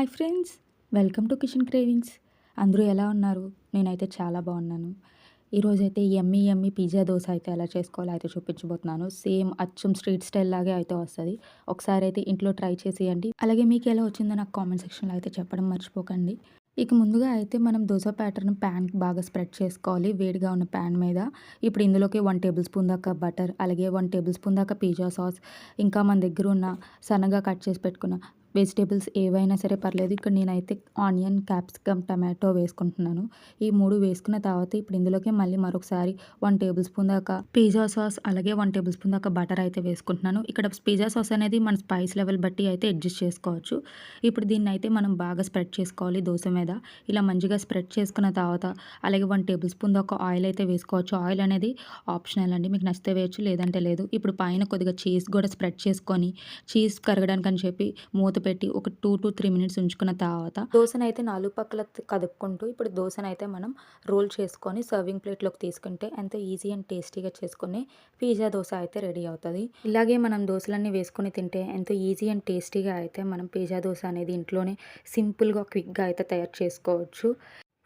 Hi friends welcome to kitchen cravings. అందరూ ఎలా ఉన్నారు? నేనైతే చాలా బాగున్నాను. ఈరోజైతే ఎమ్మి ఎమ్మి పిజ్జా దోశ అయితే ఎలా చేసుకోవాలో అయితే చూపించబోతున్నాను. సేమ్ అచ్చం స్ట్రీట్ స్టైల్ లాగే అయితే వస్తుంది. ఒకసారి అయితే ఇంట్లో ట్రై చేసేయండి. అలాగే మీకు ఎలా వచ్చిందో నాకు కామెంట్ సెక్షన్లో అయితే చెప్పడం మర్చిపోకండి. ఇక ముందుగా అయితే మనం దోశ ప్యాటర్న్ ప్యాన్ బాగా స్ప్రెడ్ చేసుకోవాలి. వేడిగా ఉన్న ప్యాన్ మీద ఇప్పుడు ఇందులోకి వన్ టేబుల్ స్పూన్ దాకా బటర్ అలాగే వన్ టేబుల్ స్పూన్ దాకా పిజ్జా సాస్ ఇంకా మన దగ్గర ఉన్న సన్నగా కట్ చేసి పెట్టుకున్న వెజిటేబుల్స్ ఏవైనా సరే పర్లేదు. ఇక్కడ నేనైతే ఆనియన్ క్యాప్సికమ్ టమాటో వేసుకుంటున్నాను. ఈ మూడు వేసుకున్న తర్వాత ఇప్పుడు ఇందులోకి మళ్ళీ మరొకసారి వన్ టేబుల్ స్పూన్ దాకా పిజ్జా సాస్ అలాగే వన్ టేబుల్ స్పూన్ దాకా బటర్ అయితే వేసుకుంటున్నాను. ఇక్కడ పిజ్జా సాస్ అనేది మన స్పైస్ లెవెల్ బట్టి అయితే అడ్జస్ట్ చేసుకోవచ్చు. ఇప్పుడు దీన్ని అయితే మనం బాగా స్ప్రెడ్ చేసుకోవాలి దోశ మీద. ఇలా మంచిగా స్ప్రెడ్ చేసుకున్న తర్వాత అలాగే వన్ టేబుల్ స్పూన్ దాకా ఆయిల్ అయితే వేసుకోవచ్చు. ఆయిల్ అనేది ఆప్షనల్ అండి. మీకు నచ్చితే వేయచ్చు లేదంటే లేదు. ఇప్పుడు పైన కొద్దిగా చీజ్ కూడా స్ప్రెడ్ చేసుకొని చీజ్ కరగడానికి అని చెప్పి మూత పెట్టి ఒక టూ టు త్రీ మినిట్స్ ఉంచుకున్న తర్వాత దోశను అయితే నాలుగు పక్కల కదుపుకుంటూ ఇప్పుడు దోశను అయితే మనం రోల్ చేసుకొని సర్వింగ్ ప్లేట్లోకి తీసుకుంటే ఎంతో ఈజీ అండ్ టేస్టీగా చేసుకుని పిజ్జా దోశ అయితే రెడీ అవుతుంది. ఇలాగే మనం దోశలన్నీ వేసుకొని తింటే ఎంతో ఈజీ అండ్ టేస్టీగా అయితే మనం పిజ్జా దోశ అనేది ఇంట్లోనే సింపుల్గా క్విక్గా అయితే తయారు చేసుకోవచ్చు.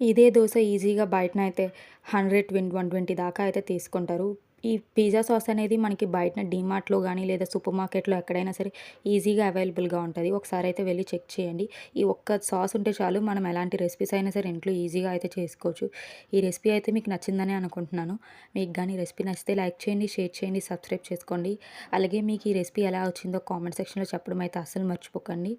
ఇదే దోశ ఈజీగా బయటన అయితే హండ్రెడ్ ట్వంటీ వన్ ట్వంటీ దాకా అయితే తీసుకుంటారు. ఈ పిజ్జా సాస్ అనేది మనకి బయటన డీమార్ట్లో కానీ లేదా సూపర్ మార్కెట్లో ఎక్కడైనా సరే ఈజీగా అవైలబుల్గా ఉంటుంది. ఒకసారి అయితే వెళ్ళి చెక్ చేయండి. ఈ ఒక్క సాస్ ఉంటే చాలు మనం ఎలాంటి రెసిపీస్ అయినా సరే ఇంట్లో ఈజీగా అయితే చేసుకోవచ్చు. ఈ రెసిపీ అయితే మీకు నచ్చిందని అనుకుంటున్నాను. మీకు కానీ రెసిపీ నచ్చితే లైక్ చేయండి షేర్ చేయండి సబ్స్క్రైబ్ చేసుకోండి. అలాగే మీకు ఈ రెసిపీ ఎలా వచ్చిందో కామెంట్ సెక్షన్లో చెప్పడం అయితే అస్సలు మర్చిపోకండి.